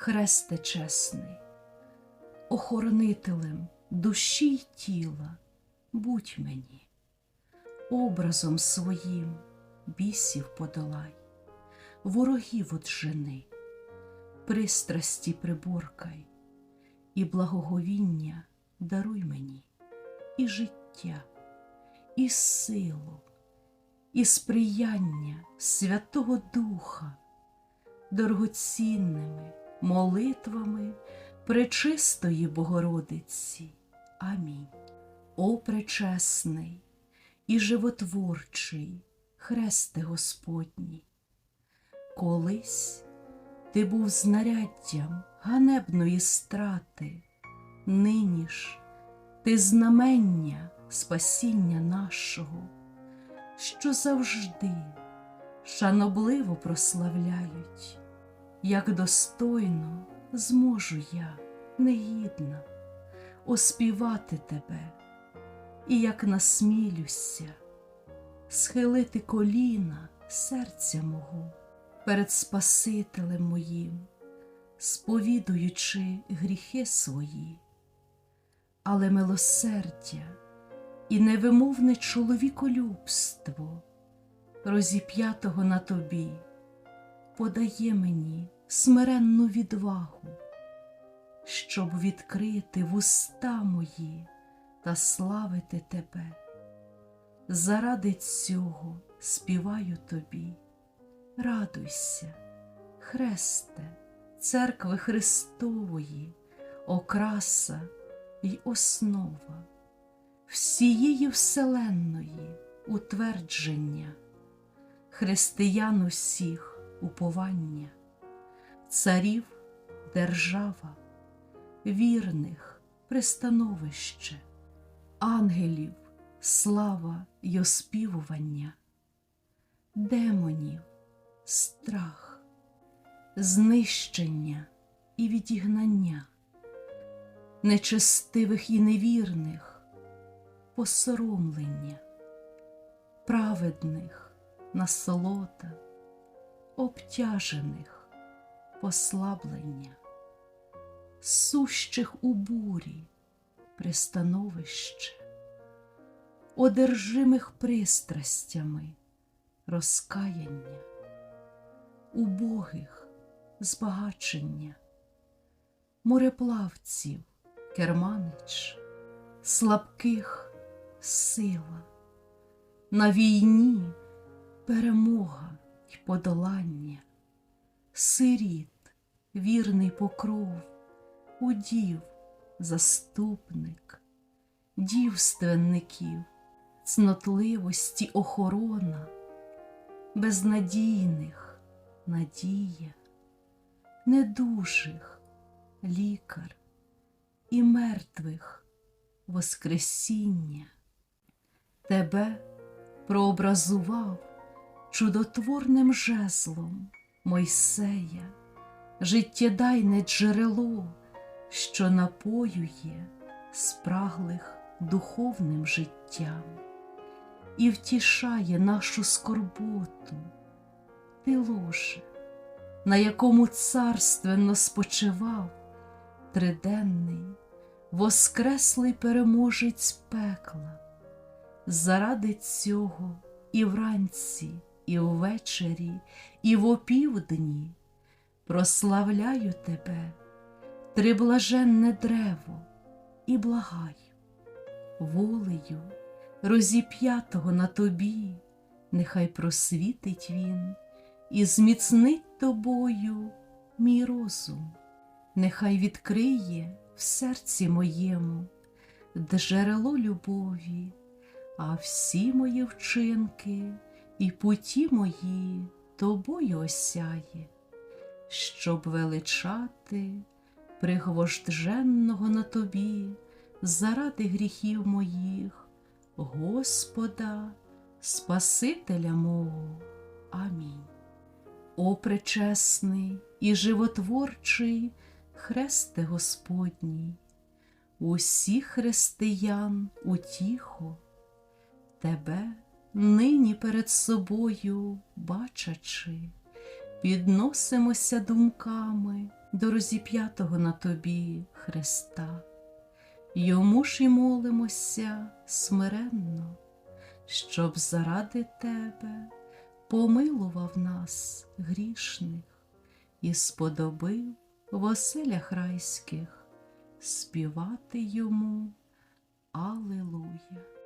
хресте чесний, охоронителем душі й тіла, будь мені, образом своїм бісів подолай, ворогів отжени, пристрасті приборкай, і благоговіння даруй мені, і життя, і силу, і сприяння Святого Духа, дорогоцінними молитвами Пречистої Богородиці. Амінь. О пречесний і животворчий Хресте Господній, колись ти був знаряддям ганебної страти, нині ж ти знамення спасіння нашого, що завжди шанобливо прославляють, як достойно зможу я, негідна, оспівати тебе, і як насмілюся, схилити коліна серця мого перед Спасителем моїм, сповідуючи гріхи свої, але милосердя і невимовне чоловіколюбство, розіп'ятого на тобі, подає мені смиренну відвагу, щоб відкрити вуста мої та славити тебе. Заради цього співаю тобі, радуйся, Хресте, церкви Христової, окраса й основа, всієї вселенної утвердження, християн усіх уповання, царів держава, вірних пристановище, ангелів слава й оспівування, демонів страх, знищення і відігнання, нечестивих і невірних, посоромлення, праведних насолода, обтяжених послаблення, сущих у бурі пристановище, одержимих пристрастями розкаяння, убогих збагачення, мореплавців керманич, слабких сила, на війні перемога й подолання, сиріт, вірний покров, удів, заступник, дівственників, цнотливості охорона, безнадійних надія, недужих лікар і мертвих Воскресіння. Тебе прообразував чудотворним жезлом Мойсея, життєдайне джерело, що напоює спраглих духовним життям і втішає нашу скорботу, ти ложе, на якому царственно спочивав триденний, воскреслий переможець пекла. Заради цього і вранці, і ввечері, і в опівдні. Прославляю тебе, триблаженне древо, і благаю, волею розіп'ятого на тобі, нехай просвітить він і зміцнить тобою мій розум, нехай відкриє в серці моєму джерело любові, а всі мої вчинки і путі мої тобою осяє, щоб величати пригвождженного на тобі заради гріхів моїх, Господа, Спасителя мого. Амінь. О пречесний і животворчий Хресте Господній, усіх християн утіхо, Тебе нині перед собою бачачи, підносимося думками до розіп'ятого на тобі Христа. Йому ж і молимося смиренно, щоб заради тебе помилував нас грішних і сподобив в оселях райських співати йому Алилуя.